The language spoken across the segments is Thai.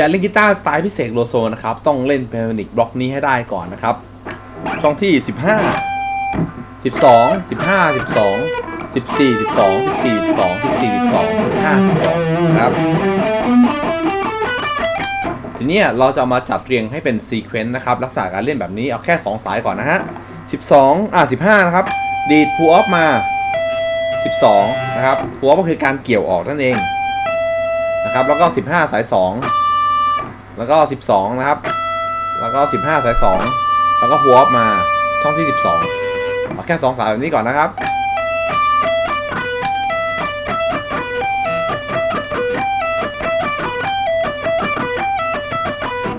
อยาเล่นกีตาร์สไตล์พิเศษโลโซนะครับ ต้องเล่นเพลนิกบล็อกนี้ให้ได้ก่อนนะครับ ช่องที่ 15 12 15 12 14 12 14 12 14 12 15 12นะครับ ทีนี้เราจะมาจัดเรียงให้เป็นซีเควนต์นะครับ ลักษณะการเล่นแบบนี้เอาแค่ 2 สายก่อนนะฮะ 12 อะ 15 นะครับ ดีดพูออฟมา 12 นะครับพูออฟก็คือการเกี่ยวออกนั่นเองนะครับ แล้วก็ 15 สาย 2 แล้วก็ 12 นะครับ แล้วก็ 15 สาย 2 แล้วก็พูออฟมาช่องที่ 12เอาแค่ 2 สายแบบนี้ก่อนนะครับ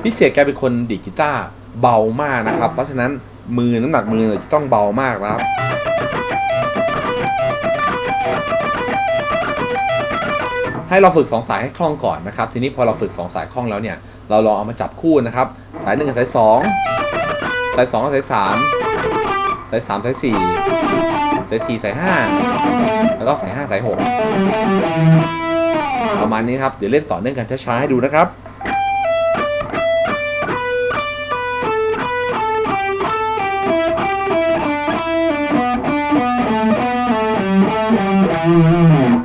พิเศษแกเป็นคนดีดกีตาร์เบามากนะครับ เพราะฉะนั้นมือน้ำหนักมือเนี่ยจะต้องเบามากนะครับ ให้เราฝึก2สายให้คล่องก่อนนะครับ ทีนี้พอเราฝึก2สายคล่องแล้วเนี่ย เราลองเอามาจับคู่นะครับ สาย1กับสาย2สาย2กับสาย3สาย3สาย4สาย4สาย5แล้วก็สาย5สาย6ประมาณนี้ครับ เดี๋ยวเล่นต่อเนื่องกันช้าๆให้ดูนะครับ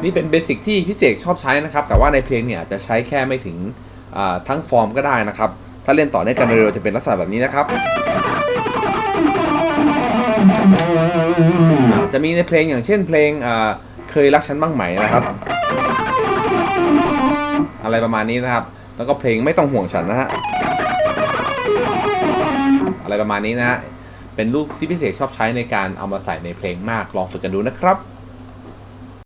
นี่เป็นเบสิกที่พิเศษชอบใช้นะครับ แต่ว่าในเพลงเนี่ยจะใช้แค่ไม่ถึง ทั้งฟอร์มก็ได้นะครับ ถ้าเล่นต่อเนื่องกันเร็วจะเป็นลักษณะแบบนี้นะครับ จะมีในเพลงอย่างเช่นเพลงเคยรักฉันบ้างไหมนะครับ อะไรประมาณนี้นะครับ แล้วก็เพลงไม่ต้องห่วงฉันนะฮะอะไรประมาณนี้นะฮะเป็นรูปที่พิเศษชอบใช้ในการเอามาใส่ในเพลงมากลองฝึกกันดูนะครับ